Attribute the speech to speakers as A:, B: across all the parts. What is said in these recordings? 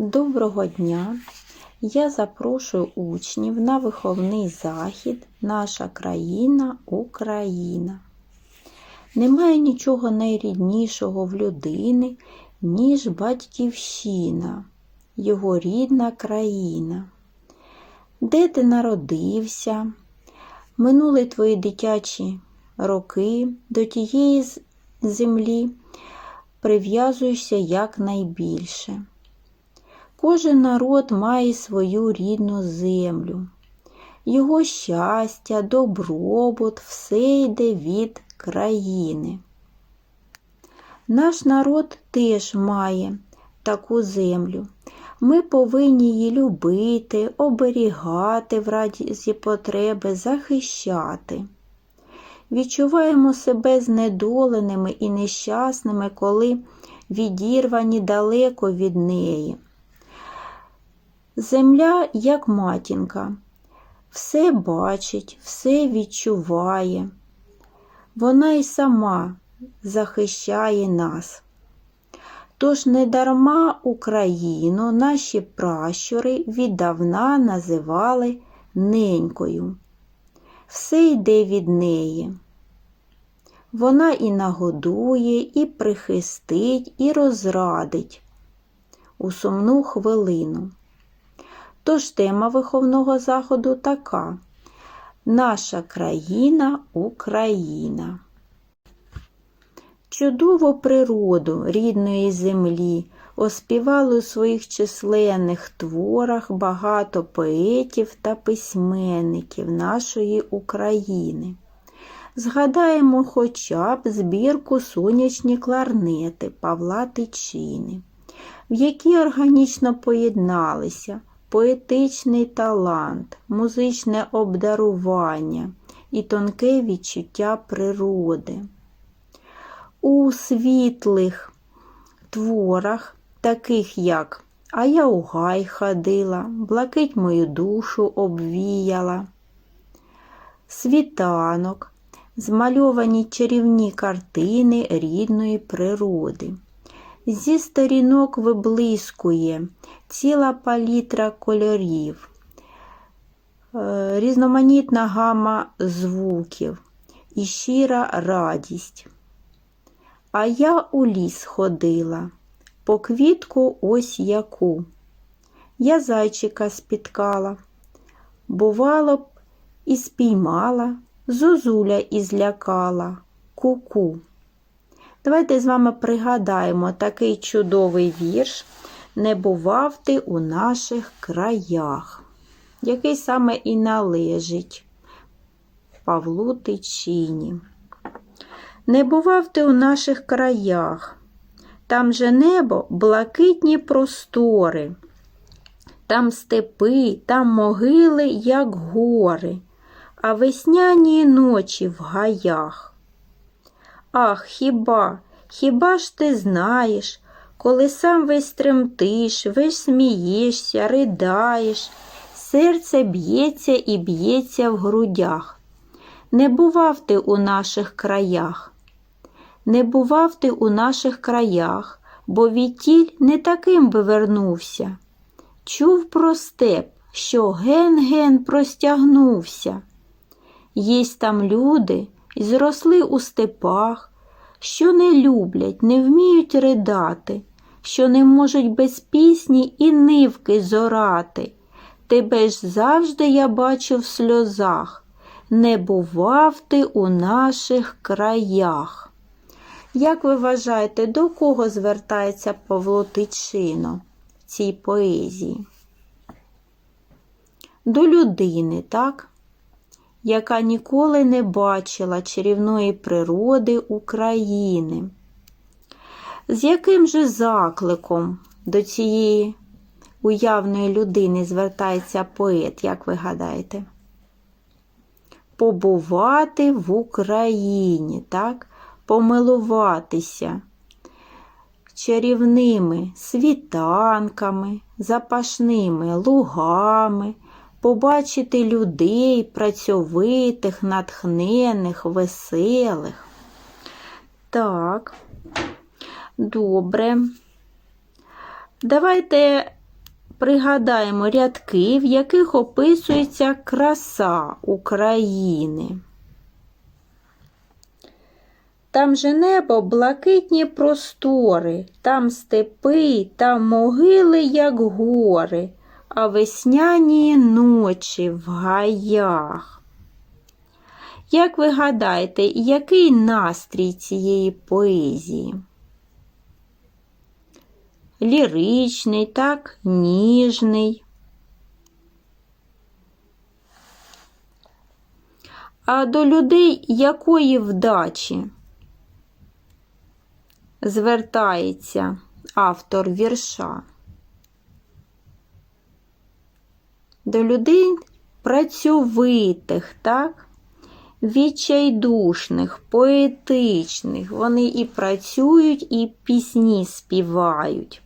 A: Доброго дня! Я запрошую учнів на виховний захід Наша країна Україна. Немає нічого найріднішого в людини, ніж батьківщина, його рідна країна. Де ти народився? Минули твої дитячі роки до тієї землі прив'язуєшся якнайбільше. Кожен народ має свою рідну землю. Його щастя, добробут, все йде від країни. Наш народ теж має таку землю. Ми повинні її любити, оберігати в разі потреби, захищати. Відчуваємо себе знедоленими і нещасними, коли відірвані далеко від неї. Земля, як матінка, все бачить, все відчуває. Вона й сама захищає нас. Тож недарма Україну наші пращури віддавна називали ненькою. Все йде від неї. Вона і нагодує, і прихистить, і розрадить у сумну хвилину. Тож тема виховного заходу така Наша країна Україна. Чудову природу рідної землі оспівали у своїх численних творах багато поетів та письменників нашої України. Згадаємо хоча б збірку сонячні кларнети Павла Тичини, в якій органічно поєдналися поетичний талант, музичне обдарування і тонке відчуття природи. У світлих творах, таких як А я у гай ходила, блакить мою душу обвіяла, світанок, змальовані чарівні картини рідної природи. Зі сторінок виблискує ціла палітра кольорів, е, різноманітна гама звуків і щира радість. А я у ліс ходила, по квітку ось яку. Я зайчика спіткала, бувало б, і спіймала, зозуля і злякала, ку-ку. Давайте з вами пригадаємо такий чудовий вірш Не бував ти у наших краях, який саме і належить Павлу Тичині. Не бував ти у наших краях, там же небо блакитні простори, там степи, там могили, як гори, а весняні ночі в гаях. Ах, хіба, хіба ж ти знаєш, коли сам весь тремтиш, весь смієшся, ридаєш, серце б'ється і б'ється в грудях. Не бував ти у наших краях. Не бував ти у наших краях, бо відтіль не таким би вернувся. Чув про степ, що ген-ген простягнувся. Єсть там люди, і зросли у степах, що не люблять, не вміють ридати, що не можуть без пісні і нивки зорати. Тебе ж завжди я бачу в сльозах, не бував ти у наших краях. Як ви вважаєте, до кого звертається Павло Тичино в цій поезії? До людини, так? Яка ніколи не бачила чарівної природи України. З яким же закликом до цієї уявної людини звертається поет, як ви гадаєте? Побувати в Україні, так? помилуватися чарівними світанками, запашними лугами, побачити людей працьовитих, натхнених, веселих. Так, добре. Давайте пригадаємо рядки, в яких описується краса України. Там же небо блакитні простори, там степи, там могили, як гори, а весняні ночі в гаях. Як ви гадаєте, який настрій цієї поезії? Ліричний, так, ніжний. А до людей якої вдачі звертається автор вірша? До людей працьовитих, так? відчайдушних, поетичних. Вони і працюють, і пісні співають.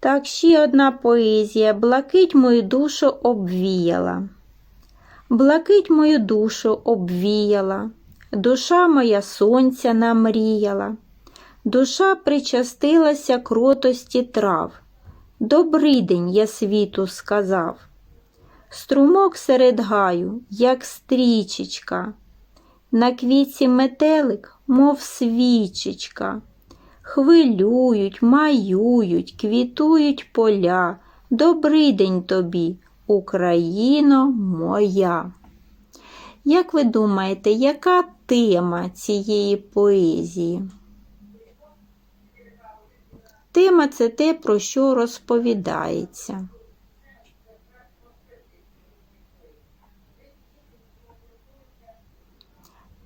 A: Так, ще одна поезія Блакить мою душу обвіяла. Блакить мою душу обвіяла, душа моя сонця намріяла, душа причастилася кротості трав. Добрий день я світу сказав. Струмок серед гаю, як стрічечка, на квітці метелик, мов свічечка. Хвилюють, маюють, квітують поля. Добрий день тобі, Україно моя. Як ви думаєте, яка тема цієї поезії? Тема це те, про що розповідається.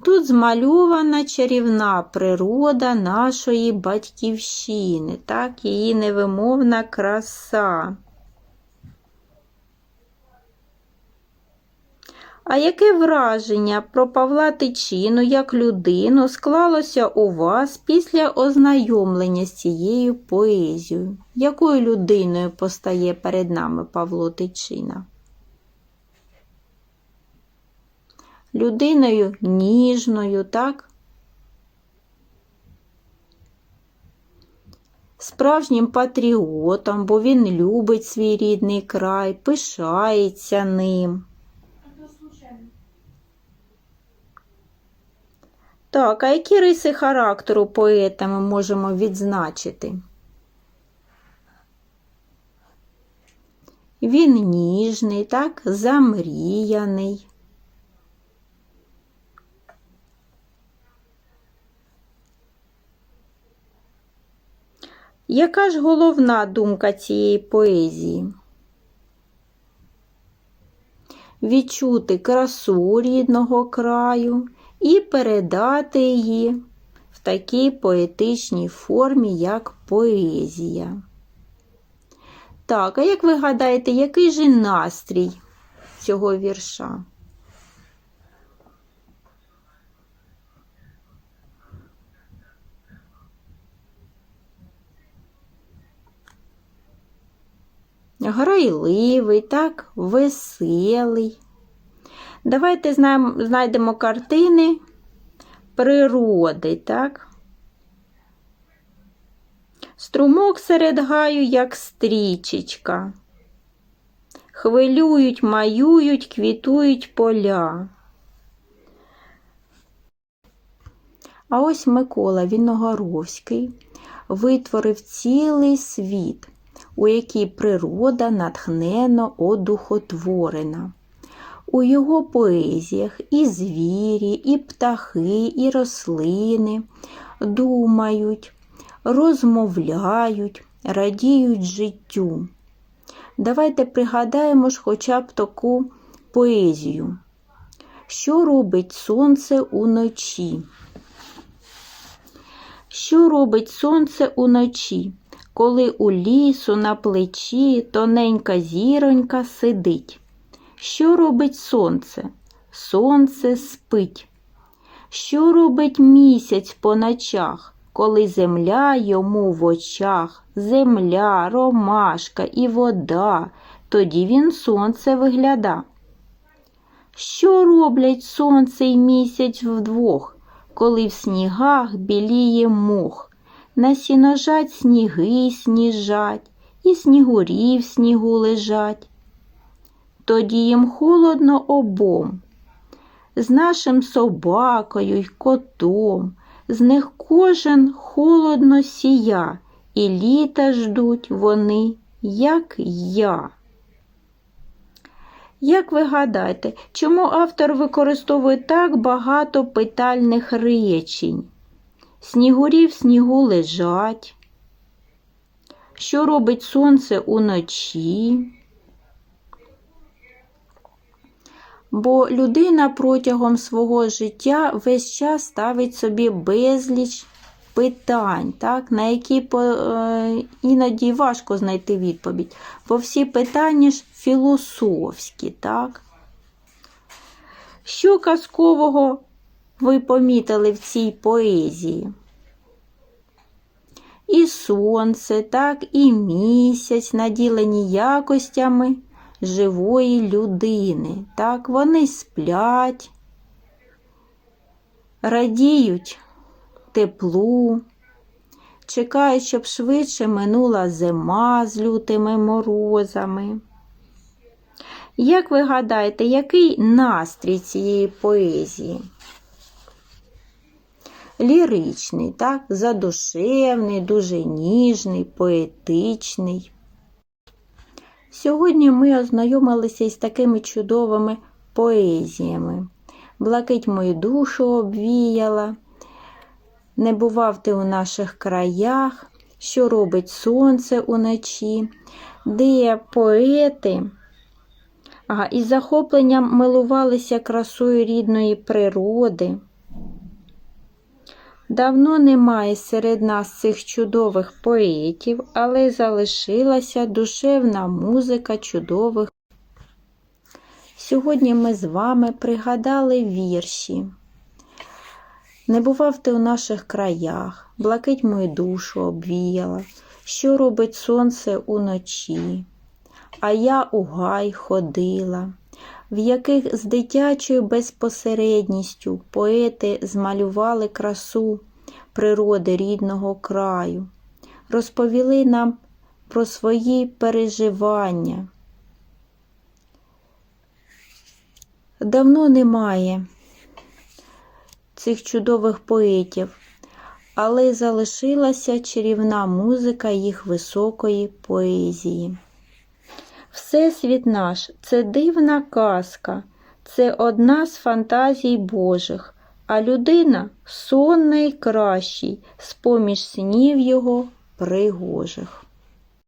A: Тут змальована чарівна природа нашої батьківщини, так, її невимовна краса. А яке враження про Павла Тичину як людину склалося у вас після ознайомлення з цією поезією? Якою людиною постає перед нами Павло Тичина? людиною ніжною, так? Справжнім патріотом, бо він любить свій рідний край, пишається ним. Так, а які риси характеру поета ми можемо відзначити? Він ніжний, так, замріяний. Яка ж головна думка цієї поезії? Відчути красу рідного краю і передати її в такій поетичній формі, як поезія. Так, а як ви гадаєте, який же настрій цього вірша? грайливий, так, веселий. Давайте знайдемо картини природи, так? Струмок серед гаю, як стрічечка. Хвилюють, маюють, квітують поля. А ось Микола Віногоровський витворив цілий світ у якій природа натхненно одухотворена. У його поезіях і звірі, і птахи, і рослини думають, розмовляють, радіють життю. Давайте пригадаємо ж хоча б таку поезію. Що робить сонце уночі? Що робить сонце уночі? коли у лісу на плечі тоненька зіронька сидить. Що робить сонце? Сонце спить. Що робить місяць по ночах, коли земля йому в очах, земля, ромашка і вода, тоді він сонце вигляда. Що роблять сонце й місяць вдвох, коли в снігах біліє мох? на сіножать сніги сніжать, і снігурі в снігу лежать. Тоді їм холодно обом. З нашим собакою й котом, з них кожен холодно сія, і літа ждуть вони, як я. Як ви гадаєте, чому автор використовує так багато питальних речень? Снігурі в снігу лежать. Що робить сонце уночі? Бо людина протягом свого життя весь час ставить собі безліч питань, так, на які е, іноді важко знайти відповідь. Бо всі питання ж філософські, так? Що казкового ви помітили в цій поезії? І сонце, так, і місяць наділені якостями живої людини. Так, вони сплять, радіють теплу, чекають, щоб швидше минула зима з лютими морозами. Як ви гадаєте, який настрій цієї поезії? Ліричний, так, задушевний, дуже ніжний, поетичний. Сьогодні ми ознайомилися із такими чудовими поезіями. Блакить мою душу обвіяла, не бував ти у наших краях, що робить сонце уночі, де поети ага, із захопленням милувалися красою рідної природи. Давно немає серед нас цих чудових поетів, але залишилася душевна музика чудових. Сьогодні ми з вами пригадали вірші. Не бував ти у наших краях, блакить мою душу обвіяла, що робить сонце уночі. А я у гай ходила, в яких з дитячою безпосередністю поети змалювали красу природи рідного краю, розповіли нам про свої переживання. Давно немає цих чудових поетів, але залишилася чарівна музика їх високої поезії. Всесвіт наш це дивна казка, це одна з фантазій Божих, а людина сон найкращий, з поміж снів його пригожих.